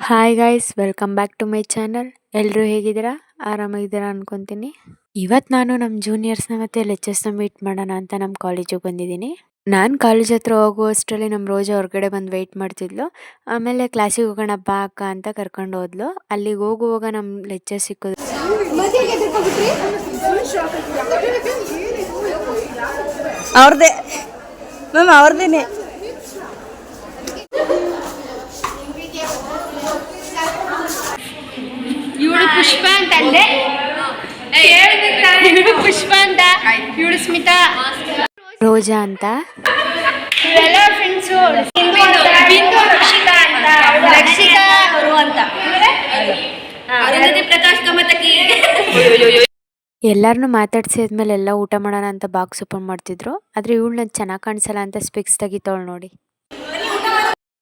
Hi guys welcome back to my channel ಎಲ್ಲರೂ ಹೇಗಿದ್ದೀರಾ? ಆರಾಮಾಗಿದ್ದೀರಾ ಅನ್ಕೊಂತೀನಿ. ಇವತ್ತು ನಾನು ನಮ್ಮ ಜೂನಿಯರ್ಸ್ನ ಮತ್ತು ಲೆಕ್ಚರ್ಸ್ನ ಮೀಟ್ ಮಾಡೋಣ ಅಂತ ನಮ್ಮ ಕಾಲೇಜಿಗೆ ಬಂದಿದ್ದೀನಿ. ನಾನು ಕಾಲೇಜ್ ಹತ್ರ ಹೋಗುವಷ್ಟರಲ್ಲಿ ನಮ್ಮ ರೋಜಾ ಹೊರಗಡೆ ಬಂದು ವೆಯ್ಟ್ ಮಾಡ್ತಿದ್ಲು. ಆಮೇಲೆ ಕ್ಲಾಸಿಗೆ ಹೋಗೋಣ ಬಾ ಅಕ್ಕ ಅಂತ ಕರ್ಕೊಂಡು ಹೋದ್ಲು. ಅಲ್ಲಿಗೆ ಹೋಗುವಾಗ ನಮ್ಮ ಲೆಕ್ಚರ್ ಅವ್ರದ್ದೇ ಮ್ಯಾಮ್ ಅವ್ರದೇನೆ. ಇವಳು ಪುಷ್ಪ ಅಂತ ಅಂದೆ ಇವಳು ಪುಷ್ಪ ಅಂತ. ಇವಳು ಸ್ಮಿತಾ. ರೋಜಾ ಅಂತ. ಇವೆಲ್ಲ ಫ್ರೆಂಡ್ಸು ಬಿಂದು ರಕ್ಷಿತಾ ಅಂತ ರಕ್ಷಿತಾ ಅವರು ಅಂತ ಪ್ರಕಾಶ್ ಕಮತಕಿ ಎಲ್ಲರನ್ನೂ ಮಾತಾಡ್ಸಿ ಆದ್ಮೇಲೆ ಎಲ್ಲ ಊಟ ಮಾಡೋಣ ಅಂತ ಬಾಕ್ಸ್ ಓಪನ್ ಮಾಡ್ತಿದ್ರು. ಆದರೆ ಇವಳು ನನ್ ಚೆನ್ನಾಗಿ ಕಾಣಿಸಲ್ಲ ಅಂತ ಸ್ಪೆಕ್ಸ್ ತೆಗಿತಾವಳು ನೋಡಿ.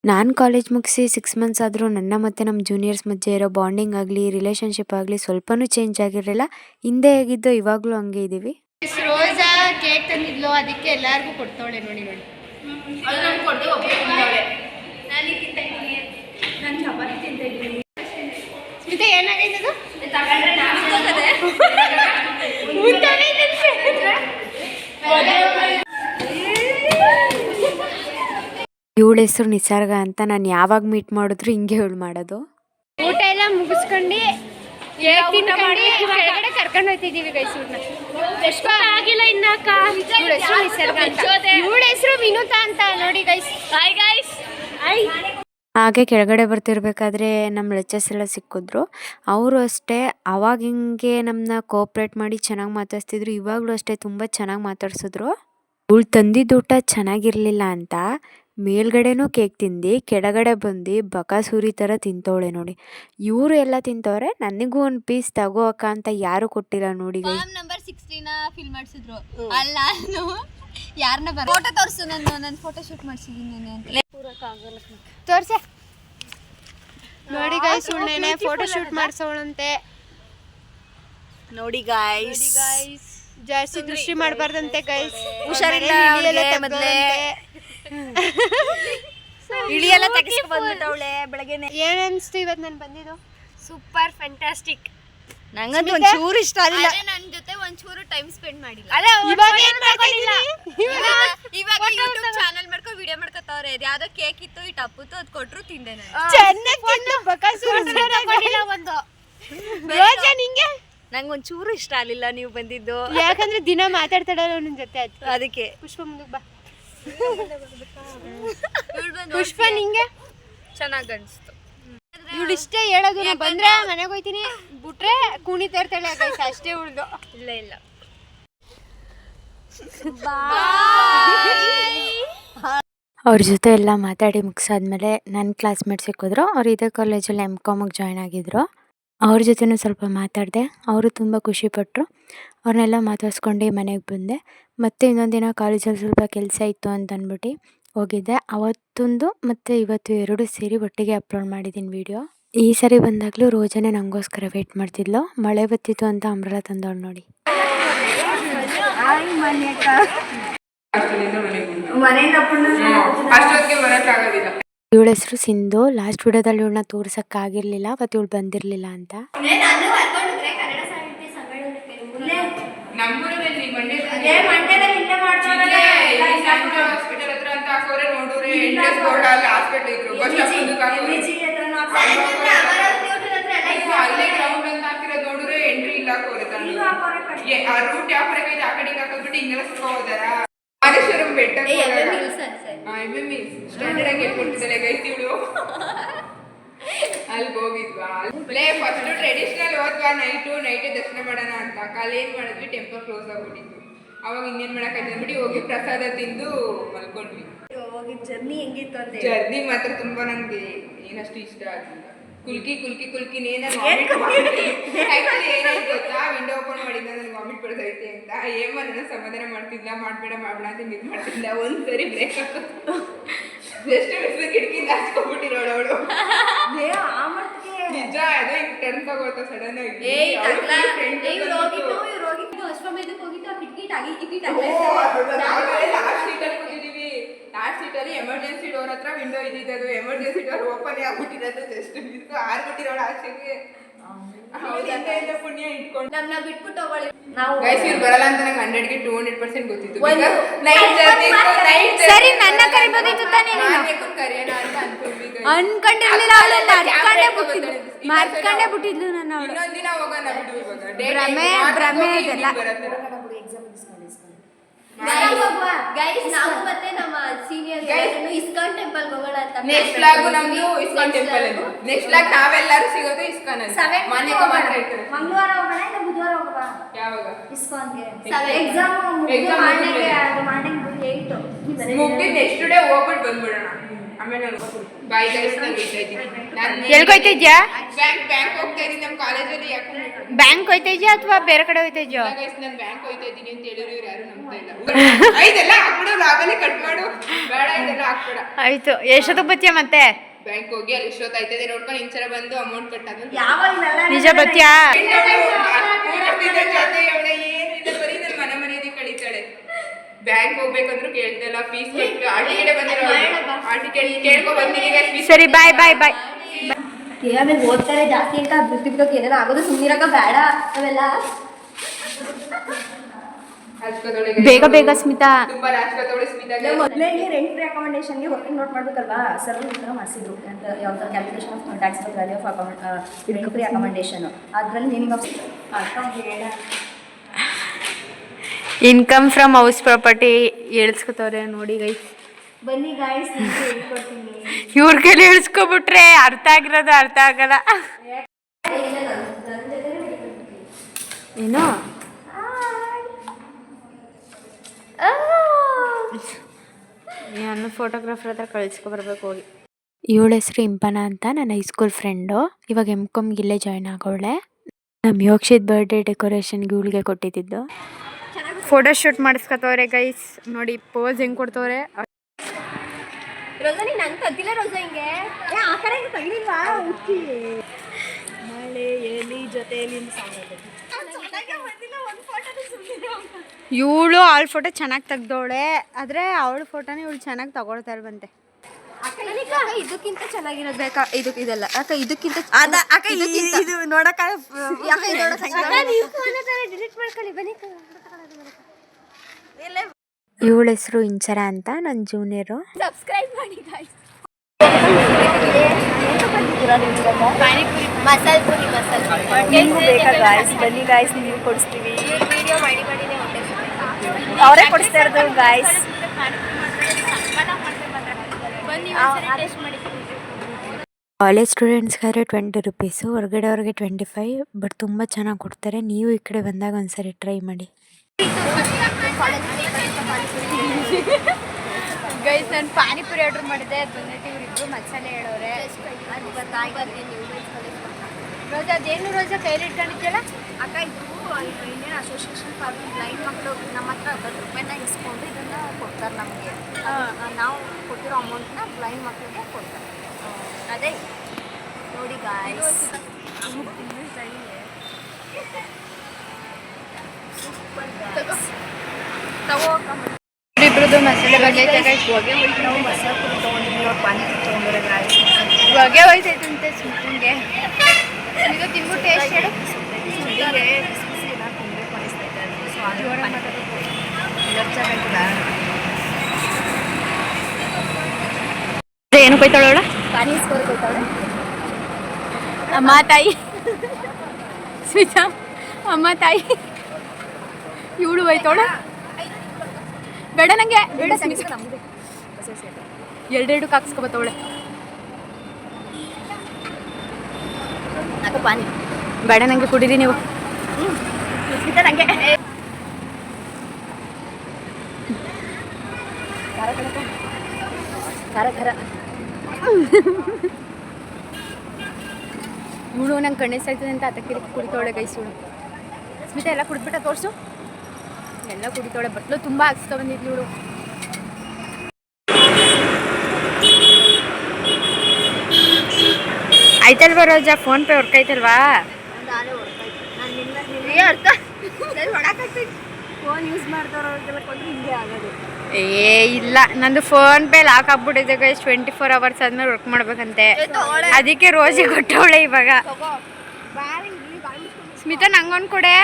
ನಾನು ಕಾಲೇಜ್ ಮುಗಿಸಿ ಸಿಕ್ಸ್ ಮಂತ್ಸ್ ಆದರೂ ನನ್ನ ಮತ್ತು ನಮ್ಮ ಜೂನಿಯರ್ಸ್ ಮಧ್ಯೆ ಇರೋ ಬಾಂಡಿಂಗ್ ಆಗಲಿ ರಿಲೇಷನ್ಶಿಪ್ ಆಗಲಿ ಸ್ವಲ್ಪನೂ ಚೇಂಜ್ ಆಗಿರಲಿಲ್ಲ. ಹಿಂದೆ ಹೇಗಿದ್ದೋ ಇವಾಗಲೂ ಹಂಗೆ ಇದ್ದೀವಿ ರೋಜಾ ಕೇಕ್ ತಂದಿದ್ಲು ಅದಕ್ಕೆ ಎಲ್ಲಾರ್ಗೂ ಕೊಡ್ತಾವಳೆ ನೋಡಿ ನೋಡಿ. ಸ್ಮಿತಾ ಏನಾಗೈತೆ ಅದು? ಇವಳ ಹೆಸರು ನಿಸರ್ಗ ಅಂತ ನಾನು ಯಾವಾಗ ಮೀಟ್ ಮಾಡಿದ್ರು ಹಿಂಗೆ ಇವಳು ಮಾಡೋದು. ಊಟ ಎಲ್ಲ ಮುಗಿಸ್ಕೊಂಡು ಕೆಳಗಡೆ ಕರ್ಕೊಂಡು ಹೋಗ್ತಿದ್ದೀವಿ ಗೈಸೂರ್ನ ಪುಷ್ಪ ಆಗಿಲ್ಲ ಇನ್ನಾಕ ಇವಳ ಹೆಸರು ನಿಸರ್ಗ ಅಂತ. ಇವಳ ಹೆಸರು ವಿನುತಾ ಅಂತ ನೋಡಿ ಗೈಸ್ ಹಾಯ್ ಗೈಸ್ ಹಾಯ್ ಹಾಗೆ ಕೆಳಗಡೆ ಬರ್ತಿರ್ಬೇಕಾದ್ರೆ ನಮ್ಮ ಲೆಚ್ಚರ್ಸ್ ಎಲ್ಲ ಸಿಕ್ಕಿದ್ರು. ಅವರು ಅಷ್ಟೇ ಅವಾಗ ಹಿಂಗೆ ನಮ್ಮನ್ನ ಕೋಪ್ರೇಟ್ ಮಾಡಿ ಚೆನ್ನಾಗಿ ಮಾತಾಡ್ಸ್ತಿದ್ರು ಇವಾಗಲೂ ಅಷ್ಟೇ ತುಂಬ ಚೆನ್ನಾಗಿ ಮಾತಾಡ್ಸಿದ್ರು. ಇವಳು ತಂದಿದ್ದ ಊಟ ಚೆನ್ನಾಗಿರಲಿಲ್ಲ ಅಂತ ಮೇಲ್ಗಡೆನೂ ಕೇಕ್ ತಿಂದು ಕೆಳಗಡೆ ಬಂದು ಬಕಾಸೂರಿ ಥರ ತಿಂತವಳೆ ನೋಡಿ. ಇವರು ಎಲ್ಲ ತಿಂತವ್ರೆ ನನಗೂ ಒಂದು ಪೀಸ್ ತಗೋ ಅಕ್ಕ ಅಂತ ಯಾರು ಕೊಟ್ಟಿಲ್ಲ ನೋಡಿ ನಂಬರ್ ಸಿಕ್ಸ್ಟೀನ ಫಿಲ್ ಮಾಡಿಸಿದ್ರು. ಅಲ್ಲ ನಾನು ಯಾರನ್ನ ಬರ ಫೋಟೋ ತೋರಿಸು ನಾನು ನನ್ನ ಫೋಟೋ ಶೂಟ್ ಮಾಡಿಸಿದ್ದೀನಿ ಅಂತ. ತೋರ್ಸೆ. ನೋಡಿ ಗಾಯ್ಸ್ ಸುಳ್ಳೆನೆ ಫೋಟೋ ಶೂಟ್ ಮಾಡ್ಸೋಳಂತೆ. ನೋಡಿ ಗಾಯ್ಸ್ ಜಾಸ್ತಿ ದೃಷ್ಟಿ ಮಾಡಬಾರ್ದಂತೆ ಗೈಸ್ ಹುಷಾರಿಲ್ಲ ಮೊದಲೇ. ಇಳಿಯೆಲ್ಲ ಇಳಿ ಎಲ್ಲ ತೆಗಿಸ್ಕೊ ಬಂದ್ಬಿಟ್ಟವಳೆ ಬೆಳಗ್ಗೆನೆ. ಏನ್ ಅನ್ಸ್ತು ಇವತ್ತು ನಾನು ಬಂದಿದ್ದು? ಸೂಪರ್ ಫ್ಯಾಂಟಾಸ್ಟಿಕ್ ನಂಗಂತೂ ಒಂಚೂರು ಇಷ್ಟ ಆಗಿಲ್ಲ ನನ್ನ ಜೊತೆ ಒಂಚೂರು ಟೈಮ್ ಸ್ಪೆಂಡ್ ಮಾಡಿಲ್ಲ. ಇವಾಗ ಏನ್ ಮಾಡ್ಕೊಂಡಿಲ್ಲ ಇವಾಗ ಯೂಟ್ಯೂಬ್ ಚಾನಲ್ ಮಾಡ್ಕೊ ವಿಡಿಯೋ ಮಾಡ್ಕೊತಾವ್ರೆ ಯಾವ್ದೋ ಕೇಕ್ ಇತ್ತು ಇಟ್ಟು ಅಪ್ಪುತ್ತು ಅದ್ ಕೊಟ್ರು ತಿಂದೆ ನಾನು. ಚೆನ್ನಾಗಿ ತಿಂದು. ಬಕಾಸುರ ತಗೊಂಡಿಲ್ಲ ಒಂದು. ರೋಜಾ ನಿಂಗೆ? ನಂಗೆ ಒಂಚೂರು ಇಷ್ಟ ಆಗಲಿಲ್ಲ ನೀವು ಬಂದಿದ್ದು. ಯಾಕಂದ್ರೆ ದಿನ ಮಾತಾಡ್ತಾಡಲ್ಲ ನನ್ನ ಜೊತೆ ಅದಕ್ಕೆ ಅದಕ್ಕೆ. ಪುಷ್ಪ ಮುಂದಕ್ಕೆ ಬಾ. ಪುಷ್ಪ ನಿಂಗೆ? ಚೆನ್ನಾಗ್ ಅನ್ಸ್ತು. ಇವಳು ಇಷ್ಟೇ ಹೇಳೋದು ನಾ ಬಂದ್ರೆ ಮನೆಗೆ ಹೋಯ್ತೀನಿ ಬಿಟ್ರೆ ಕುಣಿತಾ ಇರ್ತಾಳೆ ಗೈಸ್ ಅಷ್ಟೇ ಉಳ್ದು ಇಲ್ಲ ಇಲ್ಲ. ಅವ್ರ ಜೊತೆ ಎಲ್ಲ ಮಾತಾಡಿ ಮುಗಿಸಾದ್ಮೇಲೆ ನನ್ನ ಕ್ಲಾಸ್ಮೇಟ್ ಸಿಕ್ಕಿದ್ರು. ಅವ್ರು ಇದೇ ಕಾಲೇಜಲ್ಲಿ ಎಂ ಕಾಮಿಗೆ ಜಾಯ್ನ್ ಆಗಿದ್ರು. ಅವ್ರ ಜೊತೆನೂ ಸ್ವಲ್ಪ ಮಾತಾಡಿದೆ. ಅವರು ತುಂಬ ಖುಷಿಪಟ್ಟರು ಅವ್ರನ್ನೆಲ್ಲ ಮಾತಾಡ್ಸ್ಕೊಂಡು ಮನೆಗೆ ಬಂದೆ. ಮತ್ತೆ ಇನ್ನೊಂದು ದಿನ ಕಾಲೇಜಲ್ಲಿ ಸ್ವಲ್ಪ ಕೆಲಸ ಇತ್ತು ಅಂತ ಅಂದ್ಬಿಟ್ಟು ಹೋಗಿದ್ದೆ ಅವತ್ತೊಂದು ಮತ್ತು ಇವತ್ತು ಎರಡು ಸೇರಿ ಒಟ್ಟಿಗೆ ಅಪ್ಲೋಡ್ ಮಾಡಿದ್ದೀನಿ ವೀಡಿಯೋ ಈ ಸರಿ ಬಂದಾಗಲೂ ರೋಜನೆ ನನಗೋಸ್ಕರ ವೆಯ್ಟ್ ಮಾಡ್ತಿದ್ಲು. ಮಳೆ ಬತ್ತಿತ್ತು ಅಂತ ಅಂಬ್ರೆಲಾ ತಂದವಳು ನೋಡಿ. ಇವಳ ಹೆಸರು ಸಿಂಧು. ಲಾಸ್ಟ್ ವಿಡಿಯೋದಲ್ಲಿ ಇವಳನ್ನ ತೋರ್ಸೋಕ್ಕಾಗಿರಲಿಲ್ಲ ಅವತ್ತು ಇವಳು ಬಂದಿರಲಿಲ್ಲ ಅಂತ. ನಮ್ಮೂರಲ್ಲಿ ಮಂಡ್ಯದಲ್ಲಿ ಮಂಡ್ಯದಲ್ಲಿ ಇಲ್ಲೇ ಅಂತ ಹಾಕೋರೆ ನೋಡೋರೆ ಎಂಟ್ರೆನ್ಸ್ ಬೋರ್ಡ್ ಅಲ್ಲಿ ಹಾಸ್ಪಿಟಲ್ ಇದ್ರು. ಬಸ್ ಸ್ಟಾಪ್ ಅಲ್ಲೇ ಗ್ರೌಂಡ್ ಅಂತ ಹಾಕಿರೋದು ನೋಡೋರೆ ಎಂಟ್ರಿ ಇಲ್ಲ ಹಾಕೋರೆ ಆ ರೂಟ್ ಯಾವ ಕಡೆ ಆ ಕಡೆಗೆ ಹಾಕೋದ್ಬಿಟ್ಟು ಹಿಂಗೆಲ್ಲ ಸುಖ ಹೋದಾರ? ಮಾದೇಶ್ವರಂ ಬೆಟ್ಟ ಸ್ಟ್ಯಾಂಡರ್ಡ್ ಆಗಿ ಹೇಳ್ಕೊಡ್ತಿದ್ದಾಳೆ ಗೈತಿಳು ಅಲ್ಲಿ ಹೋಗಿದ್ವಾ? ಲೇ ಫಸ್ಟ್ ಟ್ರೆಡಿಷನಲ್ ಹೋದ್ವಾ ನೈಟು ನೈಟೇ ದರ್ಶನ ಮಾಡೋಣ ಅಂತ. ಕಾಲೇಜ್ ಏನ್ ಮಾಡಿದ್ವಿ ಟೆಂಪಲ್ ಕ್ಲೋಸ್ ಆಗ್ಬಿಟ್ಟಿತ್ತು. ಅವಾಗ ಇನ್ನೇನು ಮಾಡೋಕ್ಕಾಯ್ತು ಅಂದ್ಬಿಟ್ಟು ಹೋಗಿ ಪ್ರಸಾದ ತಿಂದು ಮಲ್ಕೊಂಡ್ವಿ. ಜರ್ನಿ ಹೆಂಗಿತ್ತು ಅಂತ ಜರ್ನಿ ಮಾತ್ರ ತುಂಬಾ ನಂಗೆ ಏನಷ್ಟು ಇಷ್ಟ ಆಗಿಲ್ಲ ಕುಲ್ಕಿ ಕುಲ್ಕಿ ಕುಲ್ಕಿ ಏನಾದ್ರು ಆಕ್ಚುಲಿ ಏನಾಯ್ತು ಗೊತ್ತಾ? ವಿಂಡೋ ಓಪನ್ ಮಾಡಿದ್ದ ನನಗೆ ವಾಮಿಟ್ ಬರ್ತೈತೆ ಅಂತ. ಏಮ ನನ್ನ ಸಮಾಧಾನ ಮಾಡ್ತಿದ್ಲ? ಮಾಡ್ಬೇಡ ಮಾಡ್ಬೇಡ ಅಂತ ಇದು ಮಾಡ್ತಿದ್ಲ? ಒಂದ್ಸರಿ ಬ್ರೇಕ್ ಜಸ್ಟ್ ಮಿಸ್ ಕಿಟಕಿಯಿಂದ ಹಾಸ್ಕೊಂಡ್ಬಿಟ್ಟಿರೋಳು ಅವಳು ನಿಜ ಅದೇ ಹಿಂಗ್ ಟರ್ನ್ ತಗೋತ ಸಡನ್ ಆಗಿ. ಏಯ್ ತಗ್ಲ ಇವ್ರು ಹೋಗಿದ್ದು ಲಾಸ್ಟ್ ಸೀಟಲ್ಲಿ ಕೂತಿದ್ದೀವಿ ಲಾಸ್ಟ್ ಸೀಟಲ್ಲಿ ಎಮರ್ಜೆನ್ಸಿ ಡೋರ್ ಹತ್ರ ವಿಂಡೋ ಇದ್ದಿದ್ದು ಎಮರ್ಜೆನ್ಸಿ ಡೋರ್ ಓಪನ್ ಆಗ್ಬಿಟ್ಟಿರೋದು ಜಸ್ಟ್ ಬಿದ್ದು ಆರ್ಬಿಟ್ಟಿರೋಳು ಆಚೆಗೆ. ಪುಣ್ಯ ಇಟ್ಕೊಂಡು. ಬಿಟ್ಬಿಟ್ಟು ಹೋಗೋಳಿ ಗೈಸ್ ಇವ್ರು ಬರಲ್ಲ ಅಂತ ನಂಗೆ ಹಂಡ್ರೆಡ್ಗೆ ಟೂ ಹಂಡ್ರೆಡ್ ಪರ್ಸೆಂಟ್ ಗೊತ್ತಿತ್ತು. ಒಂದು- ನೈಟ್ ಜರ್ನಿ ನೈಟ್ ಸರಿ, ನನ್ನ ಕರಿಬೋದಿತ್ತು ತಾನೇ ನೀನು? ಕರೆಯೋಣ ಅಂತ ಅನ್ಕೊಂಡ್ವಿ ಅನ್ಕೊಂಡಿರ್ಲಿಲ್ಲ ಅವಳನ್ನ ಕ್ಯಾಮ್ರಾ ಬಿಟ್ಟಿದ್ಲು. ನನ್ನ ಅವಳು. ಇನ್ನೊಂದ್ ದಿನ ಹೋಗೋಣ ಬಿಡು ಇವಾಗ. Day ಭ್ರಮೆ, ಭ್ರಮೆ ಇದೆಲ್ಲ. ಗೈಸ್ ನಾವು ಮತ್ತೆ ನಮ್ಮ ಸೀನಿಯರ್ ಇಸ್ಕಾನ್ ಟೆಂಪಲ್ ಹೋಗೋಣ ಅಂತ ನೆಕ್ಸ್ಟ್ ಲಾಗ್ ನಮ್ದು ಇಸ್ಕಾನ್ ಟೆಂಪಲ್ ಇದು ನೆಕ್ಸ್ಟ್ ಲಾಗ್ ನಾವೆಲ್ಲರೂ ಸಿಗೋದು ಇಸ್ಕಾನ್ ಅಲ್ಲಿ. Seven ಮನೆ ಮಾತ್ರ ಇರ್ತಾರೆ ಮಂಗಳವಾರ ಹೋಗೋಣ ಇಲ್ಲ ಬುಧವಾರ ಹೋಗೋಣ? ಯಾವಾಗ? ಇಸ್ಕಾನ್ಗೆ. ಎಕ್ಸಾಮ್ ಎಕ್ಸಾಮ್ ಮುಗ್ದಿದೆ. ಅದು ಮಾರ್ನಿಂಗ್ ಏಯ್ಟ್. ಮುಗ್ದಿ ನೆಕ್ಸ್ಟ್ ಡೇ ಹೋಗ್ಬಿಟ್ಟು ಬಂದ್ಬಿಡೋಣ. ಆಮೇಲೆ ನಾನು ಹೋಗ್ತಾ ಇದ್ದೀನಿ. ನಾನು ಎಲ್ಗ್ ಹೋಯ್ತಾ ಇದ್ಯಾ? ಬ್ಯಾಂಕ್ ಬ್ಯಾಂಕ್ ಹೋಗ್ತಾ ಇದ್ದೀನಿ. ನಮ್ಮ ಕಾಲೇಜಲ್ಲಿ ಯಾಕೆ ಬ್ಯಾಂಕ್ ಹೋಯ್ತಾ ಅಥವಾ ಬೇರೆ ಕಡೆ ಹೋಯ್ತಾ ನಾನು ಬ್ಯಾಂಕ್ ಹೋಗ್ತಾ ಇದ್ದೀನಿ ಅಂತ ಹೇಳಿದ್ರು ಇವ್ರು ಯಾರು ನಂಬ್ತಾ ಇಲ್ಲ. ಇದೆಲ್ಲ ಹಾಕ್ಬಿಡು ಲಾಗಲ್ಲಿ ಕಟ್ ಮಾಡು. ಬೇಡ ಇದೆಲ್ಲ ಹಾಕ್ಬೇಡ. ಆಯ್ತು. ಎಷ್ಟೊತ್ತಿಗೆ ಬತ್ತಿಯ ಮತ್ತೆ? ಬ್ಯಾಂಕ್ ಹೋಗಿ ಅಲ್ಲಿ ಇಷ್ಟೊತ್ತಾಯ್ತದೆ ನೋಡ್ಕೊಂಡು ಇನ್ಸರ ಬಂದು ಅಮೌಂಟ್ ಕಟ್ಟಾಗ ನಿಜ ಬತ್ತೀಯಾ ಜೊತೆ ಅವಳೆ ಏನಿಲ್ಲ ಬರೀ ನನ್ನ ಮನೆ ಮನೆಯದೇ ಕಳೀತಾಳೆ ಬ್ಯಾಂಕ್ ಹೋಗ್ಬೇಕಂದ್ರೂ ಕೇಳ್ತಲ್ಲ ಫೀಸ್ ಕಟ್ಟು ಆರ್ ಟಿಕೆಟ್ ಬಂದಿರೋ ಆರ್ ಟಿಕೆಟ್ ಕೇಳ್ಕೊ ಫೀಸ್ ಸರಿ ಬಾಯ್ ಬಾಯ್ ಬಾಯ್ ಆಮೇಲೆ ಓದ್ತಾರೆ ಜಾಸ್ತಿ ಅಂತ ಬಿಟ್ಟು ಬಿಟ್ಟು ಏನಾರ ಆಗೋದು ಸುಮ್ಮನಿರಕ ಬೇಡ ಅವೆಲ್ಲ. ಬೇಗ ಬೇಗ ಸ್ಮಿತಾ. ಮೊದಲೇ ರೆಂಟ್ ಫ್ರೀ ಅಕಾಮಿಡೇಷನ್ಗೆ ವರ್ಕಿಂಗ್ ನೋಟ್ ಮಾಡ್ಬೇಕಲ್ವಾ? ಸರ್ ಈ ಥರ ಮಾಡಿಸಿದ್ರು. ಅಂತ calculation of tax value of account rent free accommodation ಅದರಲ್ಲಿ meaning of income from house property ಹೇಳ್ಸ್ಕೊತವ್ರೆ ನೋಡಿ ಗೈ ಬನ್ನಿ ಗಾಯ್ಸ್ ಇವ್ರ ಕೈಲಿ ಹೇಳ್ಸ್ಕೊಬಿಟ್ರೆ ಅರ್ಥ ಆಗಿರೋದು ಅರ್ಥ ಆಗಲ್ಲ. ಏನೋ? ನಾನು ಫೋಟೋಗ್ರಾಫರ್ ಹತ್ರ ಕಳಿಸ್ಕೊಬರ್ಬೇಕು ಹೋಗಿ. ಇವಳ ಹೆಸರು ಇಂಪನ ಅಂತ ನನ್ನ ಹೈಸ್ಕೂಲ್ ಫ್ರೆಂಡು ಇವಾಗ ಎಂ ಕಾಮ್ಗೆ ಇಲ್ಲೇ ಜಾಯ್ನ್ ಆಗೋಳೆ. ನಮ್ಮ ಯೋಕ್ಷಿತ್ ಬರ್ಡೇ ಡೆಕೋರೇಷನ್ಗೆ ಇವಳಿಗೆ ಕೊಟ್ಟಿದ್ದು. ಫೋಟೋ ಶೂಟ್ ಮಾಡಿಸ್ಕೊತವ್ರೆ ಗೈಸ್ ನೋಡಿ ಪೋಸ್ ಹೆಂಗ್ ಕೊಡ್ತವ್ರೆ. ಇವಳು ಅವಳ ಫೋಟೋ ಚೆನ್ನಾಗಿ ತೆಗ್ದವಳೆ. ಆದ್ರೆ ಅವಳ ಫೋಟೋನ ಇವಳು ಚೆನ್ನಾಗಿ ತಗೊಳ್ತಾ ಬಂತೆ ಅಕ್ಕ, ಇದಕ್ಕಿಂತ ಚೆನ್ನಾಗಿರೋದು ಬೇಕಾ? ಇದಕ್ಕೆ ಇದೆಲ್ಲ. ಅಕ್ಕ ಇದಕ್ಕಿಂತ ಇದು ನೋಡಕ ಡಿಲೀಟ್ ಮಾಡ್ಕೊಳ್ಳಿ ಬನ್ನಿ ಇವಳ ಹೆಸರು ಇಂಚರ ಅಂತ ನನ್ನ ಜೂನಿಯರು ಸಬ್ಸ್ಕ್ರೈಬ್ ಮಾಡಿ ಗಾಯ್ಸ್ ಮಸಾಲೆ ಪುರಿ ಮಸಾಲೆ ಗಾಯ್ಸ್ ಬನ್ನಿ ಗಾಯ್ಸ್ ನೀವು ಕೊಡಿಸ್ತೀವಿ. ಅವರೇ ಕೊಡಿಸ್ತಾ ಇರೋದು ಗಾಯ್ಸ್ ಬನ್ನಿ ಟೇಸ್ಟ್ ಮಾಡಿ. ಕಾಲೇಜ್ ಸ್ಟೂಡೆಂಟ್ಸ್ಗಾದ್ರೆ ಟ್ವೆಂಟಿ ರುಪೀಸು ಹೊರಗಡೆ ಅವ್ರಿಗೆ ಟ್ವೆಂಟಿ ಫೈವ್ ಬಟ್ ತುಂಬ ಚೆನ್ನಾಗಿ ಕೊಡ್ತಾರೆ. ನೀವು ಈ ಕಡೆ ಬಂದಾಗ ಒಂದ್ಸರಿ ಟ್ರೈ ಮಾಡಿ. ಗೈಸ್ ನಾನು ಪಾನಿಪುರಿ ಆರ್ಡರ್ ಮಾಡಿದ್ದೆ. ಬಂದಿಟ್ಟು ಇವರಿಬ್ರು ಮಸಾಲೆ ಹೇಳೋರೆ. ರೋಜಾ ಅದೇನು ರೋಜಾ? ಕೈಲಿ ಇಟ್ಕೊಂಡಿದ್ದೀಯಲ್ಲ ಅಕ್ಕ ಇದು ಇಂಡಿಯನ್ ಅಸೋಸಿಯೇಷನ್ ಫಾರ್ ಬ್ಲೈಂಡ್ ಮಕ್ಕಳು ನಮ್ಮ ಹತ್ರ ಹತ್ತು ರೂಪಾಯಿನ ಇಸ್ಕೊಂಡು ಇದನ್ನ ಕೊಡ್ತಾರೆ ನಮಗೆ. ನಾವು ಕೊಟ್ಟಿರೋ ಅಮೌಂಟ್ನ ಬ್ಲೈಂಡ್ ಮಕ್ಕಳಿಗೆ ಕೊಡ್ತಾರೆ. ಅದೇ. ನೋಡಿ ಗಾಯ್ಸ್ ತಗೋ. ಇಬ್ರದ್ದು ಮಸಾಲೆ ಬಗ್ಗೆ ನಾವು ಮಸಾಲೆ ಪುರಿ ತೊಗೊಂಡಿದ್ವಿ ಅವ್ರು ಪಾನಿಪುರಿ ಹೊಗೆ ಹೋಯ್ತೈತಂತೆ ಸುಮ್ಮನೆ ಇದು ತಿಂದು ಟೇಸ್ಟ್ ಹೇಳು ಏನು ಕೊಯ್ತಾಳೋಳ ಪಾನಿ ಅಮ್ಮ ತಾಯಿ. ಸ್ವಿಚ ಅಮ್ಮ ತಾಯಿ. ಇವಳು ಹೋಯ್ತಾವಳ ಬೇಡ ನಂಗೆ. ಎರಡೆರಡು ಕಾಕ್ಸ್ಕೊಬತ್ತವಳೆ ಪಾನಿ ಬೇಡ ನಂಗೆ ಕುಡೀರಿ ನೀವು. ನಂಗೆ. ಖಾರ ಖಾರ ಇವಳು ನಂಗೆ ಕಣ್ಣೆ ಸಾಯ್ತದೆ ಅಂತ ಅದಕ್ಕೆ ಕುಡಿತವಳೆ ಕೈ ಇವಳು ಸ್ಮಿತಾ ಎಲ್ಲ ಕುಡಿದ್ಬಿಟ್ಟ ತೋರಿಸು. ಎಲ್ಲ ಕುಡಿತಾಳೆ ಬಟ್ಲು ತುಂಬ ಹಾಕ್ಸ್ಕೊ ಬಂದಿದ್ಲು ಐತಲ್ವಾ ಆಯ್ತಲ್ವಾ ರೋಜಾ? ಫೋನ್ ಪೇ ಆಗೋದು. ಏ ಇಲ್ಲ. ನಂದು ಫೋನ್ ಪೇ ಲಾಕ್ ಆಗ್ಬಿಟ್ಟಿದೆ ಗೈಸ್ ಟ್ವೆಂಟಿ ಫೋರ್ ಅವರ್ಸ್ ಆದ್ಮೇಲೆ ವರ್ಕ್ ಮಾಡ್ಬೇಕಂತೆ. ಅದಕ್ಕೆ ರೋಜಿ ಕೊಟ್ಟವಳೆ ಇವಾಗ. ಸ್ಮಿತಾ ನಂಗೊಂದು ಕೊಡೆ.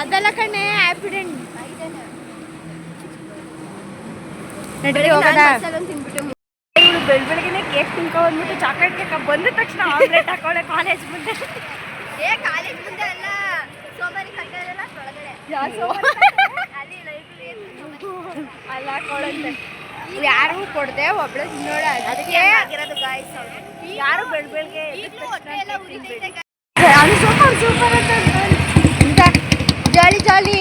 ಅದಲ್ಲ ಕಣೆ ಆ್ಯಪಿಡೆಂಟ್. ನಡ್ರಿ ಹೋಗೋದಾ? ಬೆಳ ಕೇಕ್ ತಿನ್ಕೊಂಡ್ಬಿಟ್ಟು ಚಾಕ್ಲೇಟ್ ಕೇಕ್ ಬಂದ ತಕ್ಷಣ ಆಮ್ಲೆಟ್ ಹಾಕೊಳ್ಳೆ ಕಾಲೇಜ್ ಮುಂದೆ. ಏ ಕಾಲೇಜ್ ಮುಂದೆ ಅಲ್ಲ ಸೋಮಾರಿ ಒಳಗಡೆ. ಅಲ್ಲಿ ಲೈಬ್ರರಿ ಅಲ್ಲ ಹಾಕೊಳ್ಳಂತೆ ಯಾರು ಕೊಡದೆ ಒಬ್ಳೆ ನೋಡ ಅದಕ್ಕೆ ಆಗಿರೋದು ಗಾಯ್ಸ್ ಯಾರು ಬೆಳ ಬೆಳಗ್ಗೆ ಹೊಟ್ಟೆ ಎಲ್ಲ ಉರಿತೈತೆ ಸೂಪರ್ ಸೂಪರ್ ಅಂತ ಜಾಲಿ ಜಾಲಿ.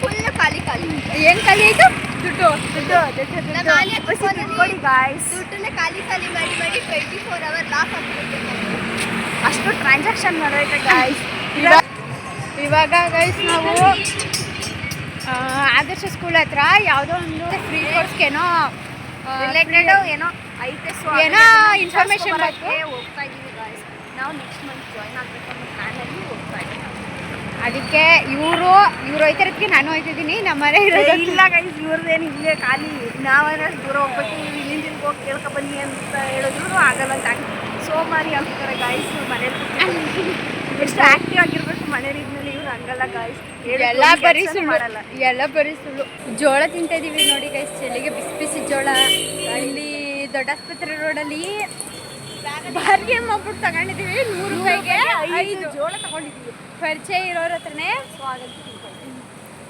ಫುಲ್ ಖಾಲಿ ಖಾಲಿ. ಏನ್ ಖಾಲಿ ಆಯ್ತು? ದುಡ್ಡು ದುಡ್ಡು ಕೊಡಿ ಗಾಯ್ಸ್ ದುಡ್ಡನ್ನ ಖಾಲಿ ಖಾಲಿ ಮಾಡಿ ಮಾಡಿ ಟ್ವೆಂಟಿ ಫೋರ್ ಅವರ್ ಲಾಕ್ ಆಗ್ಬಿಡುತ್ತೆ ಅಷ್ಟು ಟ್ರಾನ್ಸಾಕ್ಷನ್ ಮಾಡೈತೆ ಗಾಯ್ಸ್ ಇವಾಗ ಗೈಸ್ ನಾವು ಆದರ್ಶ ಸ್ಕೂಲ್ ಹತ್ರ ಯಾವುದೋ ಒಂದು ಫ್ರೀ ಕೋರ್ಸ್ಗೇನೋ ರಿಲೇಟೆಡ್ ಏನೋ ಐತೆ ಏನೋ ಬಂತು. ಹೋಗ್ತಾ ಇದ್ದೀವಿ ಗಾಯ್ಸ್ ನಾವು ನೆಕ್ಸ್ಟ್ ಮಂತ್ ಜಾಯ್ನ್ ಆಗಬೇಕು ಅನ್ನೋ ಪ್ಲಾನಲ್ಲಿ ಹೋಗ್ತಾ ಇದ್ದೀವಿ ಅದಕ್ಕೆ ಇವರು ಇವ್ರು ಹೋಯ್ತಾರಕ್ಕೆ ನಾನು ಹೋಯ್ತಿದ್ದೀನಿ ನಮ್ಮನೆ ಇರೋದು ಇಲ್ಲ ಗೈಸ್ ಇವ್ರದ್ದೇನು ಇಲ್ಲೇ ಖಾಲಿ. ನಾವೇನೋ ದೂರ ಹೋಗ್ಬೇಕು ಇಲ್ಲಿಂದ ಹೋಗಿ ಕೇಳ್ಕೊ ಬನ್ನಿ ಅಂತ ಹೇಳಿದ್ರು ಆಗಲ್ಲ ಅಂತ. ಸೋಮಾರಿ ಅಂತಾರೆ ಗಾಯ್ಸ್ ಮನೇಲಿ ಎಷ್ಟು ಆಕ್ಟಿವ್ ಆಗಿರ್ಬೇಕು ಮನೇಲಿ ಇದ್ಮೇಲೆ ಇವ್ರು ಹಂಗಲ್ಲ ಗಾಯ್ಸ್ ಎಲ್ಲ ಬರೀ ಸುಳ್ಳು ಎಲ್ಲ ಬರೀ ಸುಳ್ಳು. ಜೋಳ ತಿಂತಾ ಇದೀವಿ ನೋಡಿ ಗೈಸ್ ಚೆಲ್ಲಿಗೆ ಬಿಸಿ ಬಿಸಿ ಜೋಳ. ಇಲ್ಲಿ ದೊಡ್ಡಾಸ್ಪತ್ರೆ ರೋಡಲ್ಲಿ ಬಾರ್ಗೆ ಮಾಡ್ಬಿಟ್ಟು ತಗೊಂಡಿದೀವಿ ನೂರು ರೂಪಾಯಿಗೆ ಐದು ಜೋಳ ತಗೊಂಡಿದ್ದೀವಿ ಪರಿಚಯ ಇರೋರ ಹತ್ರನೇ.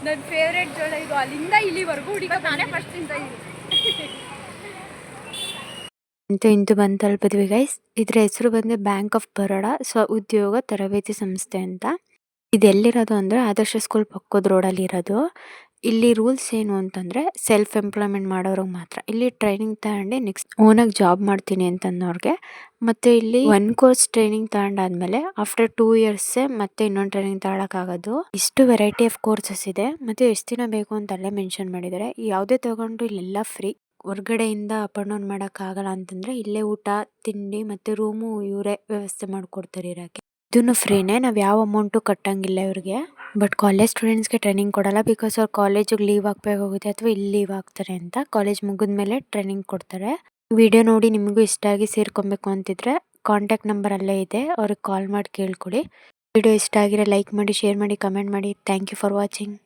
ನನ್ನ ಫೇವ್ರೇಟ್ ಜೋಳ ಇದು. ಅಲ್ಲಿಂದ ಇಲ್ಲಿವರೆಗೂ ಹುಡುಗ ನಾನೇ ಫಸ್ಟ್ ತಿಂತ ಅಂತ ಅಂತೂ ಇಂತೂ ಬಂದು ತಲುಪಿದ್ವಿ ಗೈಸ್ ಇದ್ರ ಹೆಸರು ಬಂದು ಬ್ಯಾಂಕ್ ಆಫ್ ಬರೋಡ ಸ್ವ ಉದ್ಯೋಗ ತರಬೇತಿ ಸಂಸ್ಥೆ ಅಂತ. ಇದೆಲ್ಲಿರೋದು ಅಂದ್ರೆ ಅಂದರೆ ಆದರ್ಶ ಸ್ಕೂಲ್ ಪಕ್ಕದ ರೋಡಲ್ಲಿ ಇರೋದು ಇಲ್ಲಿ ರೂಲ್ಸ್ ಏನು ಅಂತಂದರೆ ಸೆಲ್ಫ್ ಎಂಪ್ಲಾಯ್ಮೆಂಟ್ ಮಾಡೋರಿಗೆ ಮಾತ್ರ. ಇಲ್ಲಿ ಟ್ರೈನಿಂಗ್ ತಗೊಂಡು ನೆಕ್ಸ್ಟ್ ಓನಾಗಿ ಜಾಬ್ ಮಾಡ್ತೀನಿ ಅಂತಂದವ್ರಿಗೆ. ಮತ್ತು ಇಲ್ಲಿ ಒನ್ ಕೋರ್ಸ್ ಟ್ರೈನಿಂಗ್ ತಗೊಂಡಾದ್ಮೇಲೆ ಆಫ್ಟರ್ ಟೂ ಇಯರ್ಸೇ ಮತ್ತೆ ಇನ್ನೊಂದು ಟ್ರೈನಿಂಗ್ ತಗೊಳಕ್ಕಾಗೋದು. ಇಷ್ಟು ವೆರೈಟಿ ಆಫ್ ಕೋರ್ಸಸ್ ಇದೆ. ಮತ್ತು ಎಷ್ಟು ದಿನ ಬೇಕು ಅಂತ ಅಲ್ಲೇ ಮೆನ್ಷನ್ ಮಾಡಿದ್ದಾರೆ. ಯಾವುದೇ ತಗೊಂಡ್ರು ಇಲ್ಲೆಲ್ಲ ಫ್ರೀ ಹೊರ್ಗಡೆಯಿಂದ ಅಪ್ ಆ್ಯಂಡ್ ಡೌನ್ ಮಾಡೋಕ್ಕಾಗಲ್ಲ ಅಂತಂದರೆ ಇಲ್ಲೇ ಊಟ, ತಿಂಡಿ ಮತ್ತು ರೂಮು ಇವರೇ ವ್ಯವಸ್ಥೆ ಮಾಡಿಕೊಡ್ತಾರೆ ಇರೋಕ್ಕೆ. ಇದನ್ನು ಫ್ರೀನೇ, ನಾವು ಯಾವ ಅಮೌಂಟು ಕಟ್ಟಂಗಿಲ್ಲ ಇವ್ರಿಗೆ. ಬಟ್ ಕಾಲೇಜ್ ಸ್ಟೂಡೆಂಟ್ಸ್ಗೆ ಟ್ರೈನಿಂಗ್ ಕೊಡಲ್ಲ ಬಿಕಾಸ್ ಅವ್ರು ಕಾಲೇಜಿಗೆ ಲೀವ್ ಹಾಕ್ಬೇಕಾಗುತ್ತೆ ಅಥವಾ ಇಲ್ಲಿ ಲೀವ್ ಹಾಕ್ತಾರೆ ಅಂತ. ಕಾಲೇಜ್ ಮುಗಿದ್ಮೇಲೆ ಟ್ರೈನಿಂಗ್ ಕೊಡ್ತಾರೆ. ವಿಡಿಯೋ ನೋಡಿ ನಿಮಗೂ ಇಷ್ಟ ಆಗಿ ಸೇರ್ಕೊಬೇಕು ಅಂತಿದ್ರೆ ಕಾಂಟ್ಯಾಕ್ಟ್ ನಂಬರ್ ಅಲ್ಲೇ ಇದೆ. ಅವ್ರಿಗೆ ಕಾಲ್ ಮಾಡಿ ಕೇಳ್ಕೊಳ್ಳಿ ವಿಡಿಯೋ ಇಷ್ಟ ಆಗಿರೋ ಲೈಕ್ ಮಾಡಿ ಶೇರ್ ಮಾಡಿ ಕಮೆಂಟ್ ಮಾಡಿ. Thank you for watching